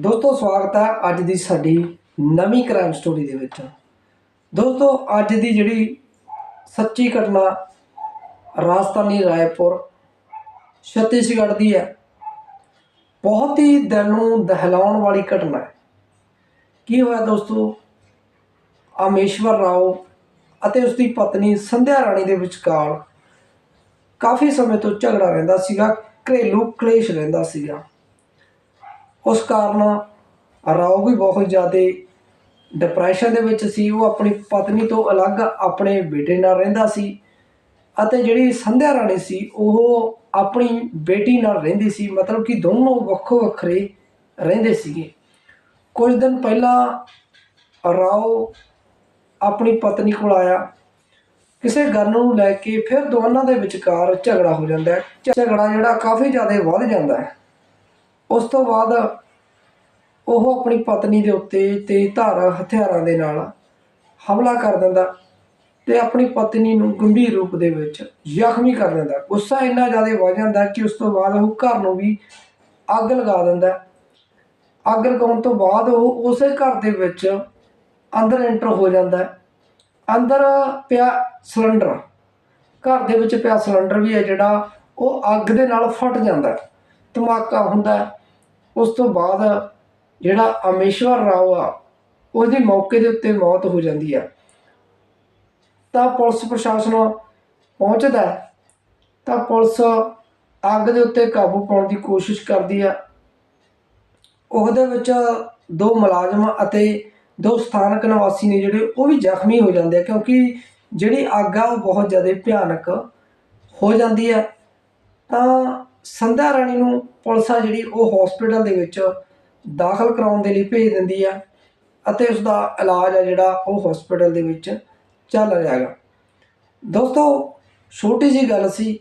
ਦੋਸਤੋ, ਸਵਾਗਤ ਹੈ ਅੱਜ ਦੀ ਸਾਡੀ ਨਵੀਂ ਕ੍ਰਾਈਮ ਸਟੋਰੀ ਦੇ ਵਿੱਚ। ਦੋਸਤੋ, ਅੱਜ ਦੀ ਜਿਹੜੀ ਸੱਚੀ ਘਟਨਾ ਰਾਜਸਥਾਨੀ ਰਾਏਪੁਰ, ਛੱਤੀਸਗੜ੍ਹ ਦੀ ਹੈ, ਬਹੁਤ ਹੀ ਦਿਲ ਨੂੰ ਦਹਿਲਾਉਣ ਵਾਲੀ ਘਟਨਾ ਹੈ। ਕੀ ਹੋਇਆ ਦੋਸਤੋ? ਆਮੇਸ਼ਵਰ ਰਾਓ ਅਤੇ ਉਸ ਦੀ ਪਤਨੀ ਸੰਧਿਆ ਰਾਣੀ ਦੇ ਵਿਚਕਾਰ ਕਾਫੀ ਸਮੇਂ ਤੋਂ ਝਗੜਾ ਰਹਿੰਦਾ ਸੀਗਾ, ਘਰੇਲੂ ਕਲੇਸ਼ ਰਹਿੰਦਾ ਸੀਗਾ। ਉਸ ਕਾਰਨ ਰਾਓ ਵੀ ਬਹੁਤ ਜ਼ਿਆਦਾ ਡਿਪਰੈਸ਼ਨ ਦੇ ਵਿੱਚ ਸੀ। ਉਹ ਆਪਣੀ ਪਤਨੀ ਤੋਂ ਅਲੱਗ ਆਪਣੇ ਬੇਟੇ ਨਾਲ ਰਹਿੰਦਾ ਸੀ ਅਤੇ ਜਿਹੜੀ ਸੰਧਿਆ ਰਾਣੀ ਸੀ, ਉਹ ਆਪਣੀ ਬੇਟੀ ਨਾਲ ਰਹਿੰਦੀ ਸੀ। ਮਤਲਬ ਕਿ ਦੋਨੋਂ ਵੱਖੋ ਵੱਖਰੇ ਰਹਿੰਦੇ ਸੀਗੇ। ਕੁਝ ਦਿਨ ਪਹਿਲਾਂ ਰਾਓ ਆਪਣੀ ਪਤਨੀ ਕੋਲ ਆਇਆ। ਕਿਸੇ ਗੱਲ ਨੂੰ ਲੈ ਕੇ ਫਿਰ ਦੋਨਾਂ ਦੇ ਵਿਚਕਾਰ ਝਗੜਾ ਹੋ ਜਾਂਦਾ ਹੈ। ਝਗੜਾ ਜਿਹੜਾ ਕਾਫੀ ਜ਼ਿਆਦਾ ਵੱਧ ਜਾਂਦਾ ਹੈ। ਉਸ ਤੋਂ ਬਾਅਦ ਉਹ ਆਪਣੀ ਪਤਨੀ ਦੇ ਉੱਤੇ ਤੇਜ਼ ਧਾਰ ਹਥਿਆਰਾਂ ਦੇ ਨਾਲ ਹਮਲਾ ਕਰ ਦਿੰਦਾ ਤੇ ਆਪਣੀ ਪਤਨੀ ਨੂੰ ਗੰਭੀਰ ਰੂਪ ਦੇ ਵਿੱਚ ਜ਼ਖਮੀ ਕਰ ਦਿੰਦਾ। ਗੁੱਸਾ ਇੰਨਾ ਜ਼ਿਆਦਾ ਵੱਧ ਜਾਂਦਾ ਕਿ ਉਸ ਤੋਂ ਬਾਅਦ ਉਹ ਘਰ ਨੂੰ ਵੀ ਅੱਗ ਲਗਾ ਦਿੰਦਾ। ਅੱਗ ਲਗਾਉਣ ਤੋਂ ਬਾਅਦ ਉਹ ਉਸੇ ਘਰ ਦੇ ਵਿੱਚ ਅੰਦਰ ਐਂਟਰ ਹੋ ਜਾਂਦਾ। ਅੰਦਰ ਪਿਆ ਸਿਲੰਡਰ। ਘਰ ਦੇ ਵਿੱਚ ਪਿਆ ਸਿਲੰਡਰ ਵੀ ਹੈ ਜਿਹੜਾ ਉਹ ਅੱਗ ਦੇ ਨਾਲ ਫਟ ਜਾਂਦਾ। ਧਮਾਕਾ ਹੁੰਦਾ। ਉਸ ਤੋਂ ਬਾਅਦ ਜਿਹੜਾ ਅਮੇਸ਼ਵਰ ਰਾਓ ਆ, ਉਹਦੀ ਮੌਕੇ ਦੇ ਉੱਤੇ ਮੌਤ ਹੋ ਜਾਂਦੀ ਹੈ ਤਾਂ ਪੁਲਿਸ ਪ੍ਰਸ਼ਾਸਨ ਪਹੁੰਚਦਾ ਤਾਂ ਪੁਲਿਸ ਅੱਗ ਦੇ ਉੱਤੇ ਕਾਬੂ ਪਾਉਣ ਦੀ ਕੋਸ਼ਿਸ਼ ਕਰਦੀ ਹੈ ਉਹਦੇ ਵਿੱਚ ਦੋ ਮੁਲਾਜ਼ਮ ਅਤੇ ਦੋ ਸਥਾਨਕ ਨਿਵਾਸੀ ਨੇ ਜਿਹੜੇ, ਉਹ ਵੀ ਜ਼ਖਮੀ ਹੋ ਜਾਂਦੇ ਆ, ਕਿਉਂਕਿ ਜਿਹੜੀ ਅੱਗ ਆ, ਉਹ ਬਹੁਤ ਜ਼ਿਆਦਾ ਭਿਆਨਕ ਹੋ ਜਾਂਦੀ ਹੈ ਤਾਂ ਸੰਧਿਆ ਰਾਣੀ ਨੂੰ ਪੁਲਿਸ ਆ ਜਿਹੜੀ ਉਹ ਹਸਪੀਟਲ ਦੇ ਵਿੱਚ ਦਾਖਲ ਕਰਾਉਣ ਦੇ ਲਈ ਭੇਜ ਦਿੰਦੀ ਆ ਅਤੇ ਉਸ ਦਾ ਇਲਾਜ ਆ ਜਿਹੜਾ ਉਹ ਹਸਪੀਟਲ ਦੇ ਵਿੱਚ ਚੱਲ ਰਿਹਾ ਹੈਗਾ। ਦੋਸਤੋ, ਛੋਟੀ ਜੀ ਗੱਲ ਸੀ,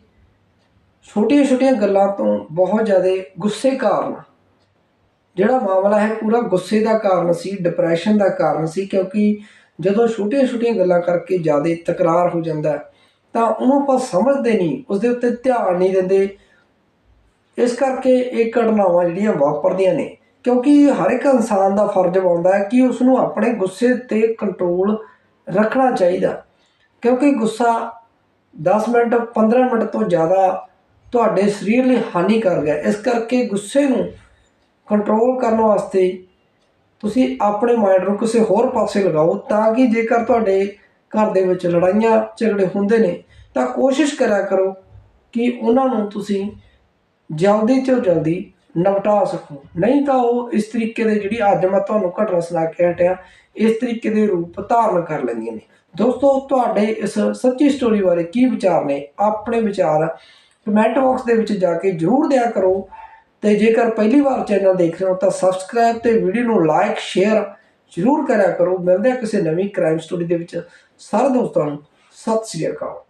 ਛੋਟੀਆਂ ਛੋਟੀਆਂ ਗੱਲਾਂ ਤੋਂ ਬਹੁਤ ਜ਼ਿਆਦਾ ਗੁੱਸੇ ਕਾਰਨ, ਜਿਹੜਾ ਮਾਮਲਾ ਹੈ ਪੂਰਾ ਗੁੱਸੇ ਦਾ ਕਾਰਨ ਸੀ ਡਿਪਰੈਸ਼ਨ ਦਾ ਕਾਰਨ ਸੀ, ਕਿਉਂਕਿ ਜਦੋਂ ਛੋਟੀਆਂ ਛੋਟੀਆਂ ਗੱਲਾਂ ਕਰਕੇ ਜ਼ਿਆਦਾ ਤਕਰਾਰ ਹੋ ਜਾਂਦਾ ਤਾਂ ਉਹਨੂੰ ਆਪਾਂ ਸਮਝਦੇ ਨਹੀਂ ਉਸ ਦੇ ਉੱਤੇ ਧਿਆਨ ਨਹੀਂ ਦਿੰਦੇ ਇਸ ਕਰਕੇ ਇਹ ਘਟਨਾਵਾਂ ਜਿਹੜੀਆਂ ਵਾਪਰਦੀਆਂ ਨੇ, ਕਿਉਂਕਿ ਹਰ ਇੱਕ ਇਨਸਾਨ ਦਾ ਫਰਜ਼ ਬਣਦਾ ਹੈ ਕਿ ਉਸ ਨੂੰ ਆਪਣੇ ਗੁੱਸੇ ਤੇ ਕੰਟਰੋਲ ਰੱਖਣਾ ਚਾਹੀਦਾ। ਕਿਉਂਕਿ ਗੁੱਸਾ 10 ਮਿੰਟ 15 ਮਿੰਟ ਤੋਂ ਜ਼ਿਆਦਾ ਤੁਹਾਡੇ ਸਰੀਰ ਲਈ ਹਾਨੀਕਾਰਕ ਹੈ। ਇਸ ਕਰਕੇ ਗੁੱਸੇ ਨੂੰ ਕੰਟਰੋਲ ਕਰਨ ਵਾਸਤੇ ਤੁਸੀਂ ਆਪਣੇ ਮਾਈਂਡ ਨੂੰ ਕਿਸੇ ਹੋਰ ਪਾਸੇ ਲਗਾਓ ਤਾਂ ਕਿ ਜੇਕਰ ਤੁਹਾਡੇ ਘਰ ਦੇ ਵਿੱਚ ਲੜਾਈਆਂ ਝਗੜੇ ਹੁੰਦੇ ਨੇ, ਤਾਂ ਕੋਸ਼ਿਸ਼ ਕਰਿਆ ਕਰੋ ਕਿ ਉਹਨਾਂ ਨੂੰ ਤੁਸੀਂ ਜਲਦੀ ਤੋਂ ਜਲਦੀ ਨਿਪਟਾ ਸਕੋ। ਨਹੀਂ ਤਾਂ ਉਹ ਇਸ ਤਰੀਕੇ ਦੇ ਜਿਹੜੀ ਅੱਜ ਮੈਂ ਤੁਹਾਨੂੰ ਘਟਨਾ ਸੁਣਾ ਕੇ ਹਟਿਆ, ਇਸ ਤਰੀਕੇ ਦੇ ਰੂਪ ਧਾਰਨ ਕਰ ਲੈਂਦੀਆਂ ਨੇ। ਦੋਸਤੋ, ਤੁਹਾਡੇ ਇਸ ਸੱਚੀ ਸਟੋਰੀ ਬਾਰੇ ਕੀ ਵਿਚਾਰ ਨੇ? ਆਪਣੇ ਵਿਚਾਰ ਕਮੈਂਟ ਬਾਕਸ ਦੇ ਵਿੱਚ ਜਾ ਕੇ ਜਰੂਰ ਦਿਆ ਕਰੋ। ਤੇ ਜੇਕਰ ਪਹਿਲੀ ਵਾਰ ਚੈਨਲ ਦੇਖ ਰਹੇ ਹੋ ਤਾਂ ਸਬਸਕ੍ਰਾਈਬ ਤੇ ਵੀਡੀਓ ਨੂੰ ਲਾਈਕ ਸ਼ੇਅਰ ਜਰੂਰ ਕਰਿਆ ਕਰੋ। ਮਿਲਦੇ ਆ ਕਿਸੇ ਨਵੀਂ ਕ੍ਰਾਈਮ ਸਟੋਰੀ ਦੇ ਵਿੱਚ। ਸਾਰੇ ਦੋਸਤਾਂ ਨੂੰ ਸਤਿ ਸ੍ਰੀ ਅਕਾਲ।